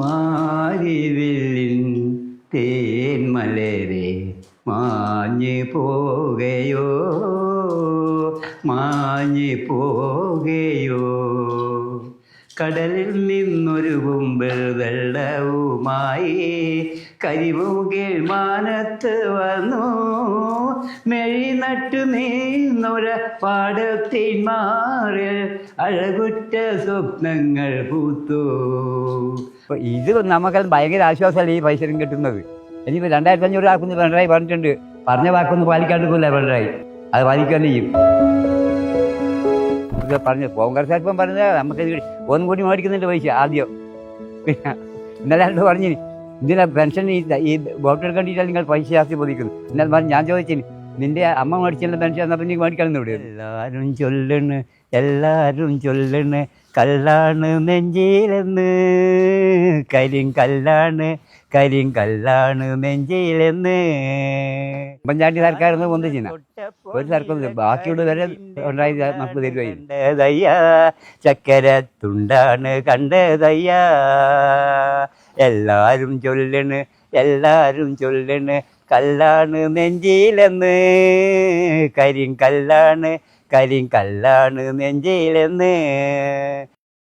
മാരിവില്ലിൻ തേൻമലരെ മാഞ്ഞു പോകയോ? മാഞ്ഞു പോകയോ? കടലിൽ നിന്നൊരു കുമ്പിൾ വെള്ളവുമായി കരിമുകിൽ മാനത്ത് വന്നു. മെഴി നട്ടു നീന്നൊര പാടത്തിൻ മാറിൽ അഴകുറ്റ സ്വപ്നങ്ങൾ പൂത്തു. ഇത് നമുക്ക് ഭയങ്കര ആശ്വാസമല്ല ഈ പൈസ കിട്ടുന്നത്? ഇനിയിപ്പോൾ രണ്ടായിരത്തി അഞ്ഞൂറ് ആക്കുന്ന പിണറായി പറഞ്ഞിട്ടുണ്ട്. പറഞ്ഞ വാക്കൊന്നും പാലിക്കാണ്ട് പോകില്ല പിണറായി? അത് പാലിക്കാൻ ചെയ്യും. പറഞ്ഞു കോൺഗ്രസ് ഇപ്പം പറഞ്ഞത് നമുക്ക് ഒന്നും കൂടി മേടിക്കുന്നുണ്ട് പൈസ ആദ്യം. പിന്നെ ഇന്നലെ പറഞ്ഞു ഇതിനെ പെൻഷൻ ഈ ഈ വോട്ട് എടുക്കേണ്ടിയിട്ടാണ് നിങ്ങൾ പൈസ ജാസ്തി പൊതിക്കുന്നു എന്നാൽ പറഞ്ഞു ഞാൻ ചോദിച്ചിന് നിന്റെ അമ്മ മേടിച്ചുള്ള പെൻഷൻ എന്നാൽ പിന്നെ മേടിക്കണം ഇവിടെ എല്ലാവരും ചൊല്ലണ് എല്ലാവരും ചൊല്ലണ് കല്ലാണ് നെഞ്ചിലെന്ന്. കരിങ്കല്ലാണ് കരിങ്കല്ലാണ് നെഞ്ചിലെന്ന്. ഉമ്മൻചാണ്ടി സർക്കാരിന്ന് പൊന്തിച്ചിന ഒരു സർക്കാർ ബാക്കിയുള്ള വരെ ഉണ്ടായി നമുക്ക് തരുവായി. ചക്കര തുണ്ടാണ് കണ്ടതയ്യ. എല്ലാരും ചൊല്ലണ് എല്ലാരും ചൊല്ലണ് കല്ലാണ് നെഞ്ചിലെന്ന്. കരിങ്കല്ലാണ് കരിങ്കല്ലാണ് നെഞ്ചിലെന്ന്.